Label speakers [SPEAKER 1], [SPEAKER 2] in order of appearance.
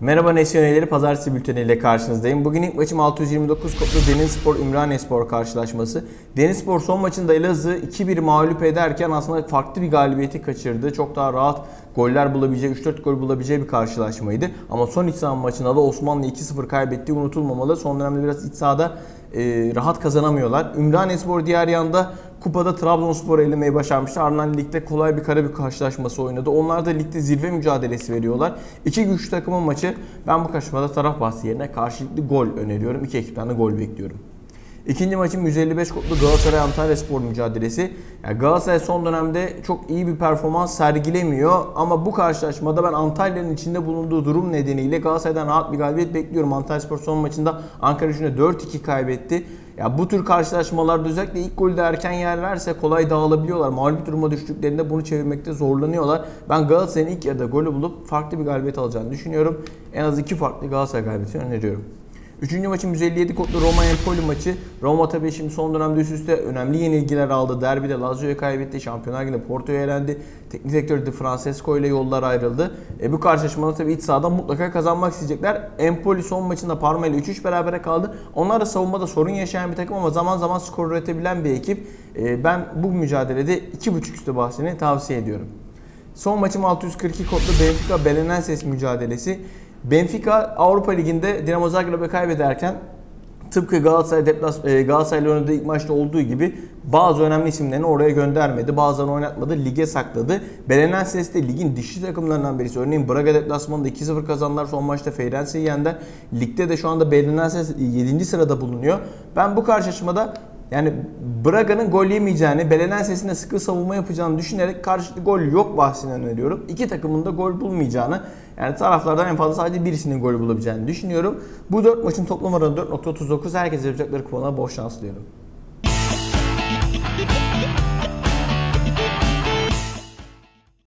[SPEAKER 1] Merhaba Nesyoneleri Pazartesi bülteniyle karşınızdayım. Bugün ilk maçım 629 kodlu Denizspor Ümraniyespor karşılaşması. Denizspor son maçında Elazığ 2-1 mağlup ederken aslında farklı bir galibiyeti kaçırdı. Çok daha rahat goller bulabileceği, 3-4 gol bulabileceği bir karşılaşmaydı. Ama son iç saha maçında da Osmanlı 2-0 kaybettiği unutulmamalı. Son dönemde biraz iç sahada e, rahat kazanamıyorlar. Ümraniyespor diğer yanda kupada Trabzonspor'u elemeyi başarmıştı. Ardından ligde kolay bir kara bir karşılaşması oynadı. Onlar da ligde zirve mücadelesi veriyorlar. İki güçlü takımın maçı. Ben bu karşılaşmada taraf bahsi yerine karşılıklı gol öneriyorum. İki ekipten de gol bekliyorum. İkinci maçın 155 kodlu Galatasaray Antalya Spor mücadelesi. Yani Galatasaray son dönemde çok iyi bir performans sergilemiyor ama bu karşılaşmada ben Antalya'nın içinde bulunduğu durum nedeniyle Galatasaray'dan rahat bir galibiyet bekliyorum. Antalya Spor son maçında Ankara gücüne 4-2 kaybetti. Ya bu tür karşılaşmalarda özellikle ilk golde erken yerlerse kolay dağılabiliyorlar. Mağlup duruma düştüklerinde bunu çevirmekte zorlanıyorlar. Ben Galatasaray'ın ilk yarıda golü bulup farklı bir galibiyet alacağını düşünüyorum. En az iki farklı Galatasaray galibiyetini öneriyorum. Üçüncü maçın 157 kodlu Roma Empoli maçı. Roma tabii şimdi son dönemde üst üste önemli yenilgiler aldı. Derbide Lazio'yu kaybetti. Şampiyonlar Ligi'nde Porto'ya elendi. Teknik direktör Di Francesco ile yollar ayrıldı. E, bu karşılaşmada tabii iç sahada mutlaka kazanmak isteyecekler. Empoli son maçında Parma ile 3-3 berabere kaldı. Onlar da savunmada sorun yaşayan bir takım ama zaman zaman skor üretebilen bir ekip. E, ben bu mücadelede 2.5 üstü bahsini tavsiye ediyorum. Son maçım 642 kodlu Benfica Belenenses mücadelesi. Benfica Avrupa Ligi'nde Dinamo Zagreb'e kaybederken tıpkı Galatasaray deplas e, Galatasaray'la oynadığı ilk maçta olduğu gibi bazı önemli isimlerini oraya göndermedi. Bazılarını oynatmadı. Lige sakladı. Belenenses de ligin dişli takımlarından birisi. Örneğin Braga deplasmanında 2-0 kazandılar. Son maçta Feyrense'yi yendiler. Ligde de şu anda Belenenses 7. sırada bulunuyor. Ben bu karşılaşmada yani Braga'nın gol yemeyeceğini, Belenenses'in de sıkı savunma yapacağını düşünerek karşılıklı gol yok bahsini öneriyorum. İki takımın da gol bulmayacağını, yani taraflardan en fazla sadece birisinin gol bulabileceğini düşünüyorum. Bu dört maçın toplam oranı 4.39. Herkese yapacakları kupona bol şans diliyorum.